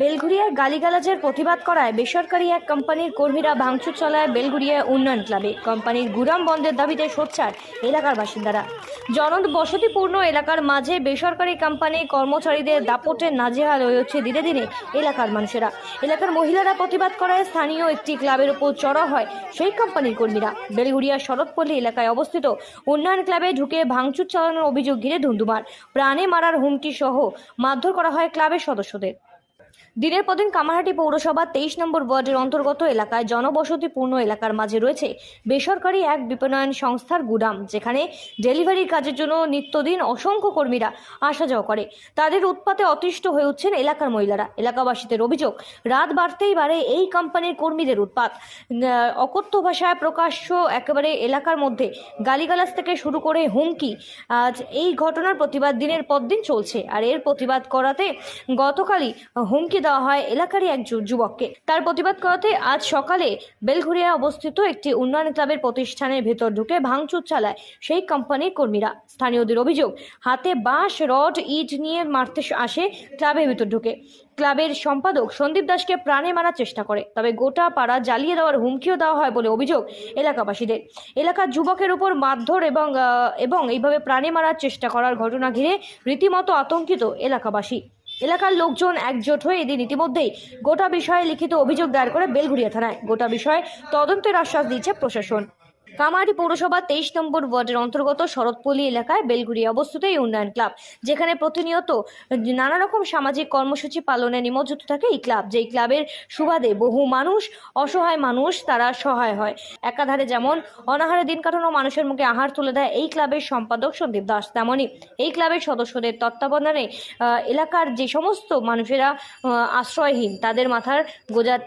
বেলঘুরিয়ায় গালিগালাজের প্রতিবাদ করায় বেসরকারি এক কোম্পানির কর্মীরা ভাঙচুর চালায় বেলঘুরিয়া উন্নয়ন ক্লাবে। কোম্পানির গুদাম বন্ধের দাবিতে সোচ্চার এলাকার বাসিন্দারা। জনদ বসতিপূর্ণ এলাকার মাঝে বেসরকারি কোম্পানির কর্মচারীদের দাপটে নাজেহাল হয়ে হচ্ছে ধীরে ধীরে এলাকার মানুষেরা। এলাকার মহিলারা প্রতিবাদ করায় স্থানীয় একটি ক্লাবের উপর চড়া হয় সেই কোম্পানির কর্মীরা। বেলঘুরিয়া শরৎপল্লী এলাকায় অবস্থিত উন্নয়ন ক্লাবে ঢুকে ভাঙচুর চালানোর অভিযোগ ঘিরে ধুন্ধুমার। প্রাণে মারার হুমকি সহ মারধর করা হয় ক্লাবের সদস্যদের। দিনের পর দিন কামারহাটি পৌরসভা তেইশ নম্বর ওয়ার্ডের অন্তর্গত এলাকায় জনবসতিপূর্ণ এলাকার মাঝে রয়েছে বেসরকারি এক বিপণন সংস্থার গুদাম, যেখানে ডেলিভারির কাজের জন্য নিত্যদিন অসংখ্য কর্মীরা আসা যাওয়া করে। তাদের উৎপাতে অতিষ্ঠ হয়ে উঠছেন এলাকার মহিলারা। এলাকাবাসীদের অভিযোগ, রাত বাড়তেই বাড়ে এই কোম্পানির কর্মীদের উৎপাত। অকথ্য ভাষায় প্রকাশ্য একেবারে এলাকার মধ্যে গালিগালাজ থেকে শুরু করে হুমকি। আজ এই ঘটনার প্রতিবাদ দিনের পর দিন চলছে। আর এর প্রতিবাদ করাতে গতকালই হুমকি দেওয়া হয় এলাকারই এক যুবককে। তার প্রতিবাদ করাতে আজ সকালে বেলঘুরিয়া অবস্থিত একটি উন্নয়ন ক্লাবের প্রতিষ্ঠানের ভেতর ঢুকে ভাঙচুর চালায় সেই কোম্পানির কর্মীরা। স্থানীয়দের অভিযোগ, হাতে বাঁশ, রড, ইট নিয়ে মারতে আসে ক্লাবের ভেতর ঢুকে। ক্লাবের সম্পাদক সন্দীপ দাসকে প্রাণে মারার চেষ্টা করে, তবে গোটা পাড়া জ্বালিয়ে দেওয়ার হুমকিও দেওয়া হয় বলে অভিযোগ এলাকাবাসীদের। এলাকার যুবকের উপর মারধর এবং এবং এইভাবে প্রাণে মারার চেষ্টা করার ঘটনা ঘিরে রীতিমতো আতঙ্কিত এলাকাবাসী। এলাকার লোকজন একজোট হয়ে এদিন ইতিমধ্যেই গোটা বিষয়ে লিখিত অভিযোগ দায়ের করে বেলঘুরিয়া থানায়। গোটা বিষয়ে তদন্তের আশ্বাস দিয়েছে প্রশাসন। কামারহাটি পৌরসভা তেইশ নম্বর ওয়ার্ডের অন্তর্গত শরৎপল্লী এলাকায় বেলগুড়ি অবস্থিত এই উন্নয়ন ক্লাব। যেখানে প্রতিনিয়ত নানা রকম সামাজিক কর্মসূচি পালনে নিমজ্জিত থাকে এই ক্লাব, যেই ক্লাবের সুবাদে বহু মানুষ, অসহায় মানুষ তারা সহায় হয়। একাধারে যেমন অনাহারে দিন কাটানো মানুষের মুখে আহার তুলে দেয় এই ক্লাবের সম্পাদক সন্দীপ দাস তেমনই এই ক্লাবের সদস্যদের তত্ত্বাবধানে এলাকার যে সমস্ত মানুষেরা আশ্রয়হীন তাদের মাথার গোজার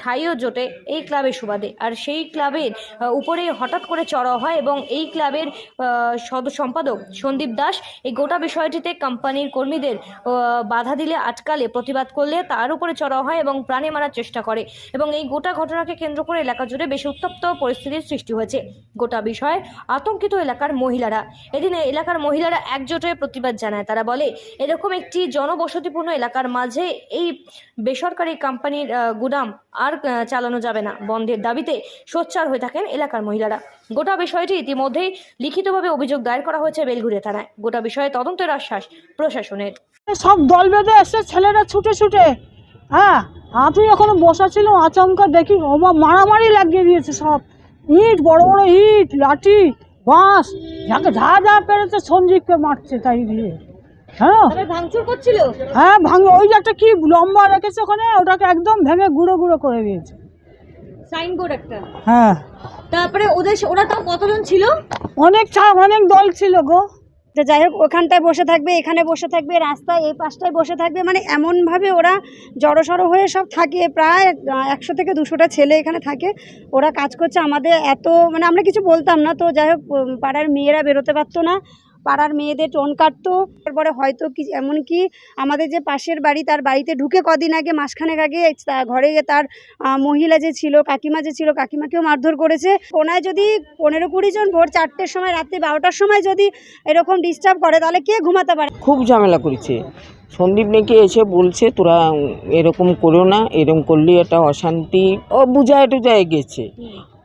ঠাইও জোটে এই ক্লাবের সুবাদে। আর সেই ক্লাবের উপরে হঠাৎ করে চড়াও হয় এবং এই ক্লাবের সদ সম্পাদক সন্দীপ দাস এই গোটা বিষয়টিতে কোম্পানির কর্মীদের বাধা দিলে, আটকালে, প্রতিবাদ করলে তার উপরে চড়াও হয় এবং প্রাণে মারার চেষ্টা করে এবং এই গোটা ঘটনাকে কেন্দ্র করে এলাকা জুড়ে বেশ উত্তপ্ত পরিস্থিতির সৃষ্টি হয়েছে। গোটা বিষয়ে আতঙ্কিত এলাকার মহিলারা, এদিনে এলাকার মহিলারা একজোট হয়ে প্রতিবাদ জানায়। তারা বলে, এরকম একটি জনবসতিপূর্ণ এলাকার মাঝে এই বেসরকারি কোম্পানির গুদাম আর চালানো যাবে না। বন্ধের দাবিতে সোচ্চার হয়ে থাকেন এলাকার মহিলারা। গোটা বিষয়টি ইতিমধ্যেই লিখিতভাবে অভিযোগ দায়ের করা হয়েছে বেলঘুরিয়া থানায়। গোটা বিষয়ে তদন্তের আশ্বাস প্রশাসনের। সব দল বেঁধে এসছে ছেলেরা ছুটে ছুটে। হ্যাঁ আমি এখনও বসা ছিল আচমকা দেখি ওমা মারামারি লাগিয়ে দিয়েছে সব। ইট বড় বড় ইট লাঠি বাঁশ যাকে যা যা পেরেছে সঞ্জীবকে মারছে তাই দিয়ে। হ্যাঁ? ভাঙচুর করছিল? হ্যাঁ ভাঙ ওই যে একটা কি লম্বা রেখেছে ওখানে ওটাকে একদম ভেঙে গুঁড়ো গুঁড়ো করে দিয়েছে। সাইনবোর্ড একটা। হ্যাঁ। তারপরে ওদের ওরা তাও কতজন ছিল? অনেক অনেক দল ছিল গো। তো যাই হোক ওখানটায় বসে থাকবে এখানে বসে থাকবে রাস্তায় এই পাশটায় বসে থাকবে। মানে এমনভাবে ওরা জড়সড়ো হয়ে সব থাকে। প্রায় একশো থেকে দুশোটা ছেলে এখানে থাকে। ওরা কাজ করছে। আমাদের এত মানে আমরা কিছু বলতাম না। তো যাই হোক পাড়ার মেয়েরা বেরোতে পারতো না। পাড়ার মেয়েদের টোন কাটতো। তারপরে হয়তো কি এমনকি আমাদের যে পাশের বাড়ি তার বাড়িতে ঢুকে কদিন আগে মাসখানেক আগে ঘরে তার মহিলা যে ছিল কাকিমা যে ছিল কাকিমাকেও মারধর করেছে। কোনায় যদি পনেরো কুড়ি জন ভোর চারটের সময় রাত্রি বারোটার সময় যদি এরকম ডিস্টার্ব করে তাহলে কে ঘুমাতে পারে? খুব ঝামেলা করেছে। সন্দীপ নাকি এসে বলছে তোরা এরকম করো না এরকম করলে একটা অশান্তি ও বুঝায় টুজায় গেছে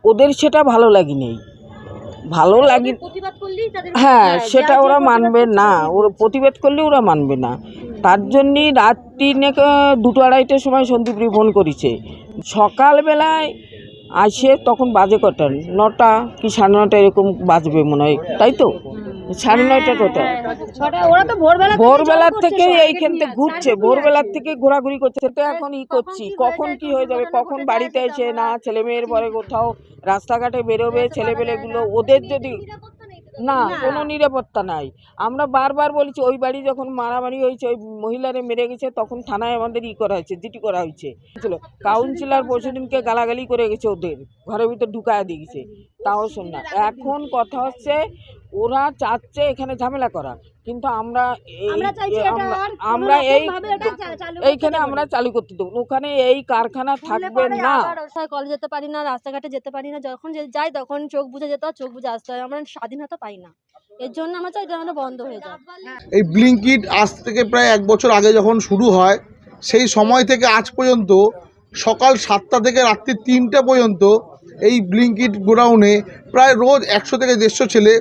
ওদের সেটা ভালো লাগেনি। ভালো লাগে তাদের হ্যাঁ সেটা ওরা মানবে না। ওরা প্রতিবাদ করলে ওরা মানবে না। তার জন্যই রাত্রি নাকি দুটো আড়াইটার সময় সন্দীপরি ফোন করেছে। সকালবেলায় আসে তখন বাজে কটা? নটা কি সাড়ে নটা এরকম বাজবে মনে হয়। তাই তো? সাড়ে নয়টা টোটা ছটা ওরা তো ভোরবেলা ভোরবেলার থেকে এইখান থেকে ঘুরছে ভোরবেলার থেকে ঘোরাঘুরি করছে। তো এখন ই করছি কখন কি হয়ে যাবে? কখন বাড়িতে এসে না ছেলে মেয়ের পরে কোথাও রাস্তাঘাটে বেরোবে ছেলেপেলেগুলো ওদের যদি না কোনো নিরাপত্তা নাই। আমরা বারবার বলছি ওই বাড়ি যখন মারামারি হয়েছে ওই মহিলারে মেরে গেছে তখন থানায় আমাদের ই করা হয়েছে জিটি করা হয়েছে। ছিল। কাউন্সিলর পরশুদিনকে গালাগালি করে গেছে ওদের ঘরের ভিতর ঢুকায় দিয়ে গেছে। তাও শোন না এখন কথা হচ্ছে ওরা চাচ্ছে এখানে ঝামেলা করা। কিন্তু আমরা আমরা চাইছি আমরা- আর এই এইখানে আমরা চালু করতে দেবো ওখানে এই কারখানা থাকবে না। কল যেতে পারি না রাস্তাঘাটে যেতে পারি না যখন যে যাই তখন চোখ বুঝে যেতে হয় চোখ বুঝে আসতে হয়। আমরা স্বাধীনতা পাই না। এর জন্য আমরা চাই এটা বন্ধ হয়ে যায়। এই ব্লিঙ্কিট আজ থেকে প্রায় এক বছর আগে যখন শুরু হয় সেই সময় থেকে আজ পর্যন্ত সকাল সাতটা থেকে রাত্রি তিনটে পর্যন্ত এই ব্লিঙ্কিট গোডাউনে প্রায় রোজ একশো থেকে দেড়শো ছেলে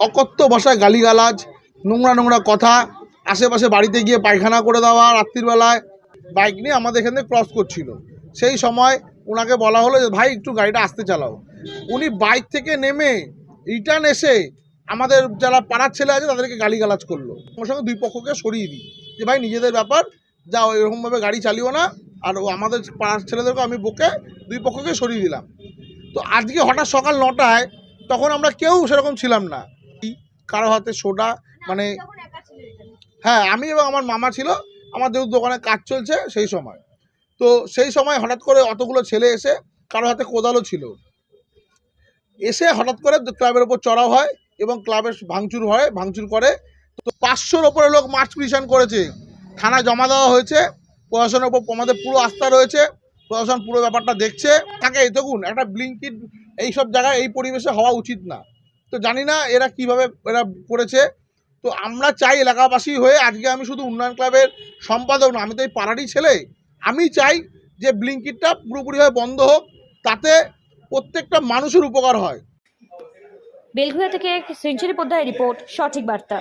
অকথ্য ভাষায় গালিগালাজ নোংরা নোংরা কথা, আশেপাশে বাড়িতে গিয়ে পায়খানা করে দেওয়া রাত্রিবেলায়। বাইক নিয়ে আমাদের এখানে ক্রস করছিল। সেই সময় ওনাকে বলা হলো যে, ভাই, একটু গাড়িটা আসতে চালাও। উনি বাইক থেকে নেমে রিটার্ন এসে আমাদের যারা পাড়ার ছেলে আছে, তাদেরকে গালিগালাজ করল। আমার সঙ্গে দুই পক্ষকে সরিয়ে দিই যে, ভাই, নিজেদের ব্যাপার। যাও, এরকমভাবে গাড়ি চালিও না। আর ও আমাদের পাড়ার ছেলেদেরকে আমি বকে দুই পক্ষকে সরিয়ে দিলাম। তো আজকে হঠাৎ সকাল নটায় তখন আমরা কেউ সেরকম ছিলাম না। কারও হাতে সোডা মানে হ্যাঁ আমি এবং আমার মামা ছিল আমার যেহেতু দোকানে কাজ চলছে সেই সময়। তো সেই সময় হঠাৎ করে অতগুলো ছেলে এসে কারও হাতে কোদালও ছিল। এসে হঠাৎ করে ক্লাবের ওপর চড়াও হয় এবং ক্লাবের ভাঙচুর হয় ভাঙচুর করে। তো পাঁচশোর ওপরে লোক মার্চ পিটিশন করেছে। থানা জমা দেওয়া হয়েছে প্রশাসনের ওপর আমাদের পুরো আস্থা রয়েছে প্রশাসন পুরো ব্যাপারটা দেখছে। তাকে দেখুন একটা ব্লিঙ্কিট এইসব জায়গায় এই পরিবেশে হওয়া উচিত না। তো জানি না এরা কীভাবে এরা করেছে তো আমরা চাই এলাকাবাসী হয়ে আজকে আমি শুধু উন্নয়ন ক্লাবের সম্পাদক না, আমি তো এই পাড়ারই ছেলে। আমি চাই যে ব্লিঙ্কিটটা পুরোপুরিভাবে বন্ধ হোক, তাতে প্রত্যেকটা মানুষের উপকার হয়। বেলঘুয়া থেকে সেঞ্চুরি পদ্ধায় রিপোর্ট, সঠিক বার্তা।